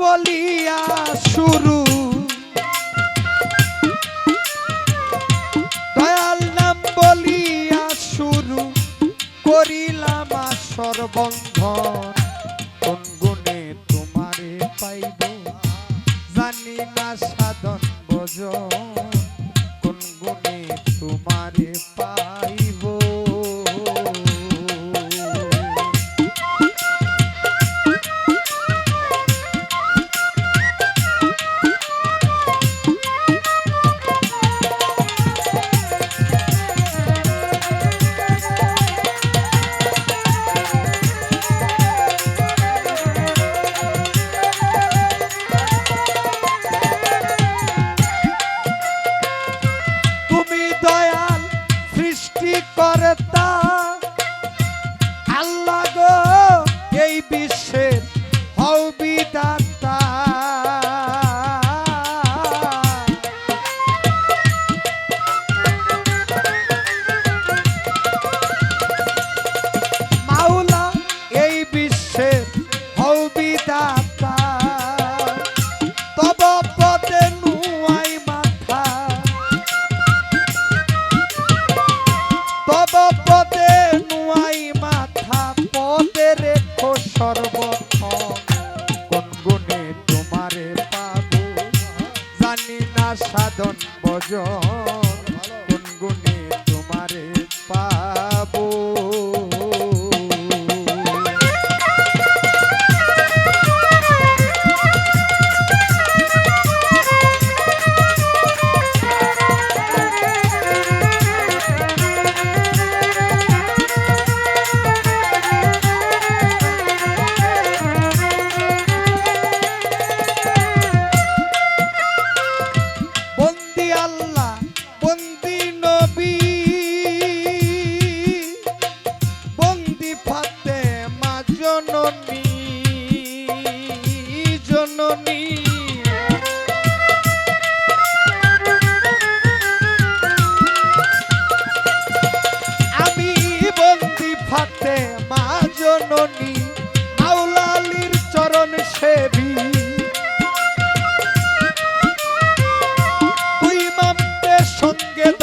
বলিয়া শুরু। দয়াল নাম বলিয়া শুরু করিলাম না সাধন বজ কোন গুণে তোমারে পাইব? সৃষ্টি রেখো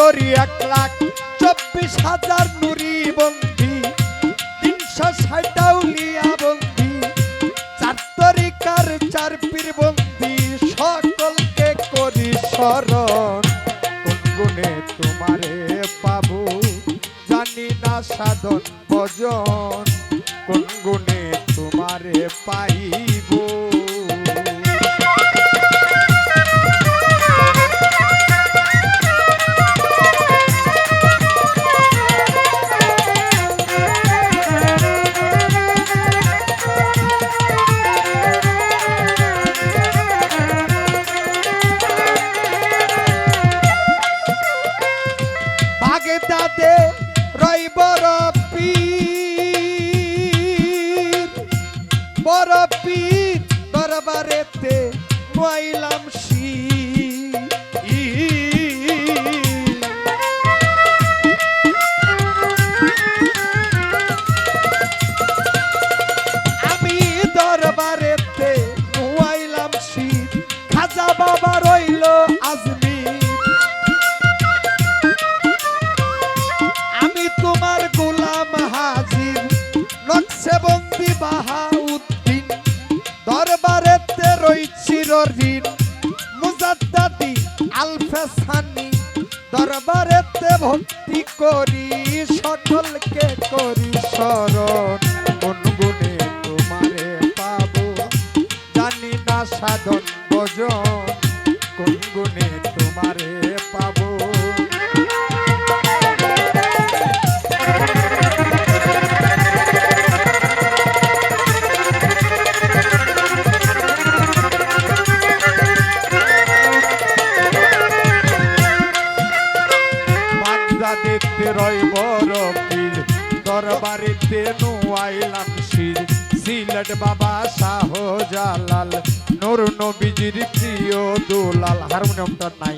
ধরি এক লাখ চব্বিশ হাজার নুরি বন্দি, তিনশো ষাটাউলিয়া বন্দি। চার তরিকার চার পীর বন্দি, সকলকে করি স্মরণ কোন তোমারে পাবো, জানি না সাধন ভজন। বড় পীর দরবারেতে নইলাম ঋণ মুজাদ্দাদি আলফেসানি দরবারেতে ভক্তি করি, সকলকে করি শরণ, কোন গুণে তোমারে পাবো? জানি না সাধন ভজন, কোন তোমারে বাগদাদেতে রয় বড় পীর দরবারেতে নুয়াইলাম শির সিলেট বাবা শাহ জালাল নূর নবীজির প্রিয় দুলাল। হারমোনিয়ামটা নাই।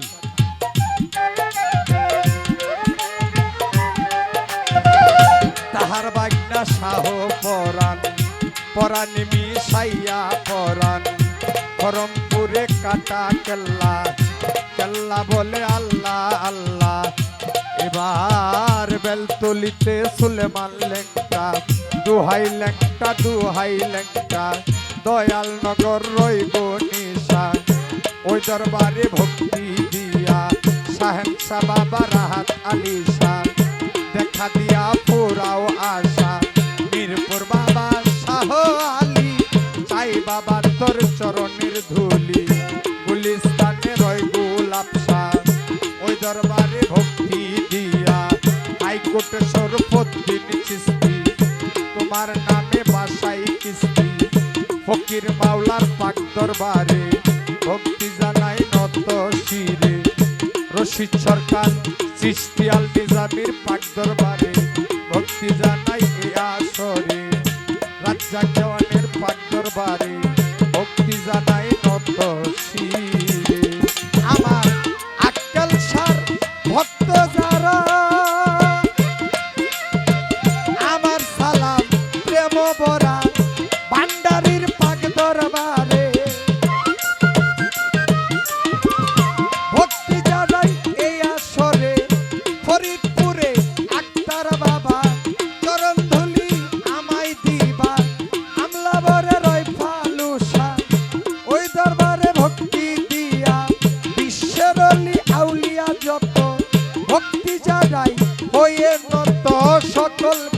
তাহার বাগনা শাহ পরাণ পরাণ মিশাইয়া পরাণ। খরমপুরে কাটা কেল্লা কেল্লা বলে আল্লাহ আল্লাহ। এবার বেলতলিতে সুলেমান লেঙ্কা দুহাই লেঙ্কা দুহাই লেঙ্কা দয়াল নগর রই নিশা। ওই দরবারে ভক্তি দিয়া সাহেবসা বাবা রাহাত আলী শাহ দেখা দিয়া পুরাও আশা, মিরপুর বাবা শাহ আলী। চাই বাবা তোর চরণের হাইকোর্ট সরফদ্দিন চিস্তি তোমার নামে বাসাই কিস্তি। ফকির মাওলার পাক দরবারে ভক্তি জানাই নত শিরে। রশিদ সরকার সৃষ্টিয়াল নিজামের পাক দরবারে ভক্তি জানাই এ আসরে। রাজ্জাক দেওয়ানের পাক দরবারে জানাই হয়ে নত সকলকে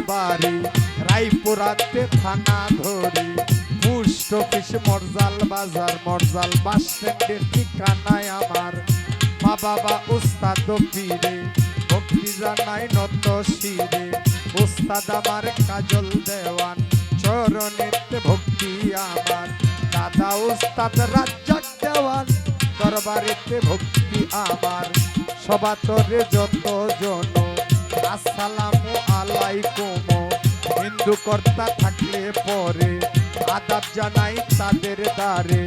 বাড়ি। রায়পুরাতে থানা ধরি। পোস্ট অফিস, মরজাল বাজার, মরজাল বাস স্ট্যান্ডের ঠিকানায় আমার। মা বাবা উস্তাদ পীরে, ভক্তি জানাই নত শিরে। উস্তাদ আমার কাজল দেওয়ান, চরণেতে ভক্তি আমার। দাদা উস্তাদ রাজ্জাক দেওয়ান, দরবারেতে ভক্তি আমার। সবাতরে যত জন আসসালামু আলাইকুম। হিন্দু কর্তা থাকলে পরে আদাব জানাই তাদের দ্বারে।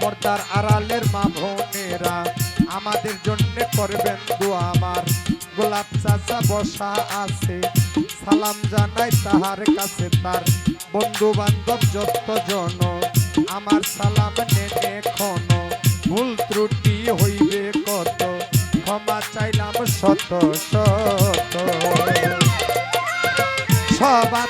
পর্দার আড়ালের মা বোনেরা আমাদের জন্য করবেন দোয়া আমার। গোলাপ চাচা বসা আছে, সালাম জানাই তাহার কাছে তার। বন্ধু বান্ধব যত জন, আমার সালাম নেনে খন ভুল ত্রুটি হইবে কত, ক্ষমা চাইলাম শত শত।